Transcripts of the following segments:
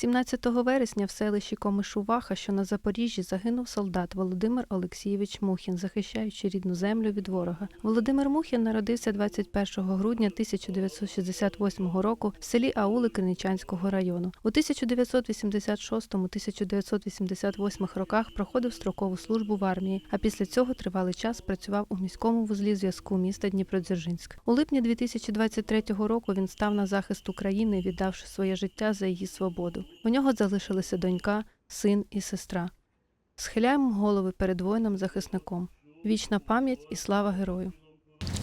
17 вересня в селищі Комишуваха, що на Запоріжжі, загинув солдат Володимир Олексійович Мухін, захищаючи рідну землю від ворога. Володимир Мухін народився 21 грудня 1968 року в селі Аули Криничанського району. У 1986-1988 роках проходив строкову службу в армії, а після цього тривалий час працював у міському вузлі зв'язку міста Дніпродзержинськ. У липні 2023 року він став на захист України, віддавши своє життя за її свободу. У нього залишилися донька, син і сестра. Схиляємо голови перед воїном-захисником. Вічна пам'ять і слава герою.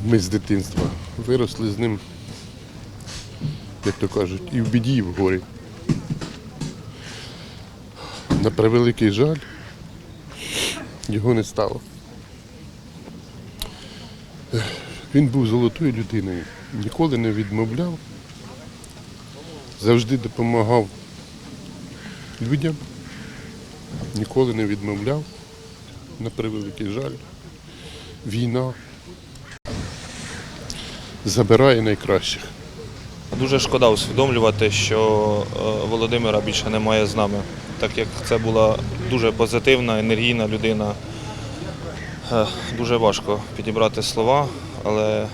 Ми з дитинства виросли з ним, як то кажуть, і в біді, і в горі. На превеликий жаль, його не стало. Він був золотою людиною, ніколи не відмовляв, завжди допомагав людям, ніколи не відмовляв, на превеликий жаль. Війна забирає найкращих. Дуже шкода усвідомлювати, що е, Володимира більше немає з нами, так як це була дуже позитивна, енергійна людина. Е, Дуже важко підібрати слова, але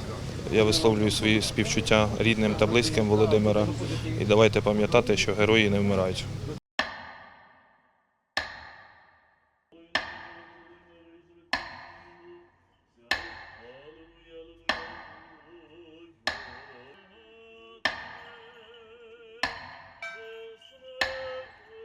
я висловлюю свої співчуття рідним та близьким Володимира. І давайте пам'ятати, що герої не вмирають.